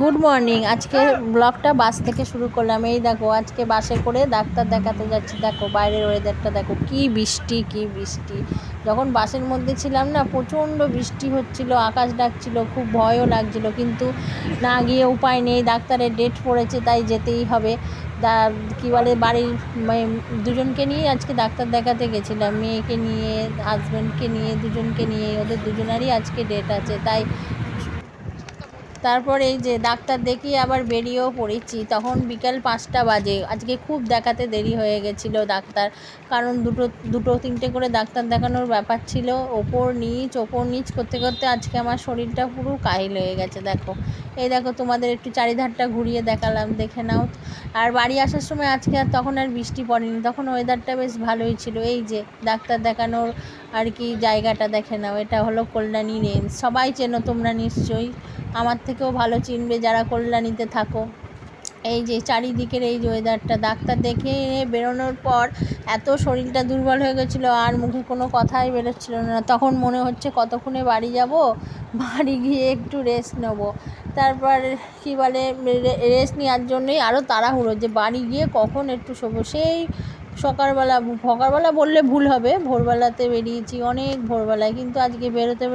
Good morning আজকে ব্লগটা বাস থেকে শুরু করলাম। এই দেখো, আজকে বাসে করে ডাক্তার দেখাতে যাচ্ছি। দেখো, বাইরের ওয়েদারটা দেখো, কি বৃষ্টি কি বৃষ্টি। যখন বাসের মধ্যে ছিলাম না, প্রচণ্ড বৃষ্টি হচ্ছিল, আকাশ ডাকছিল, খুব ভয়ও লাগছিল। কিন্তু না গিয়ে উপায় নেই, ডাক্তারের ডেট পড়েছে, তাই যেতেই হবে। দা, কী বলে, বাড়ির দুজনকে নিয়ে আজকে ডাক্তার দেখাতে গেছিলাম। মেয়েকে নিয়ে হাজব্যান্ডকে নিয়ে, দুজনকে নিয়ে, ওদের দুজনারই আজকে ডেট আছে। তাই তারপর এই যে ডাক্তার দেখিয়ে আবার বেরিয়েও পড়েছি। তখন বিকাল পাঁচটা বাজে। আজকে খুব দেখাতে দেরি হয়ে গেছিল ডাক্তার। কারণ দুটো দুটো তিনটে করে ডাক্তার দেখানোর ব্যাপার ছিল। ওপর নিচ ওপর নিচ করতে করতে আজকে আমার শরীরটা পুরো কাহিল হয়ে গেছে, দেখো। এই দেখো তোমাদের একটু চারিধারটা ঘুরিয়ে দেখালাম, দেখে নাও। আর বাড়ি আসার সময় আজকে আর তখন আর বৃষ্টি পড়েনি। তখন ওয়েদারটা বেশ ভালোই ছিল। এই যে ডাক্তার দেখানোর আর কি জায়গাটা দেখে নাও। এটা হলো কল্যাণী রেঞ্জ সবাই চেনো তোমরা নিশ্চয়ই। আমার থেকেও ভালো চিনবে যারা কল্যাণীতে থাকো। এই যে চারিদিকের এই যে ওয়েদারটা ডাক্তার দেখে বেরোনোর পর এত শরীরটা দুর্বল হয়ে গেছিল, আর মুখে কোনো কথাই বেরোচ্ছিল না। তখন মনে হচ্ছে কতক্ষণে বাড়ি যাব? বাড়ি গিয়ে একটু রেস্ট নেব। তারপর কী বলে রেস্ট নেওয়ার জন্যই আরও তাড়াহুড়ো যে বাড়ি গিয়ে কখন একটু শোবো। সেই সকালবেলা সকালবেলা বললে ভুল হবে, ভোরবেলাতে বেরিয়েছি অনেক ভোরবেলায়, কিন্তু আজকে বেরোতে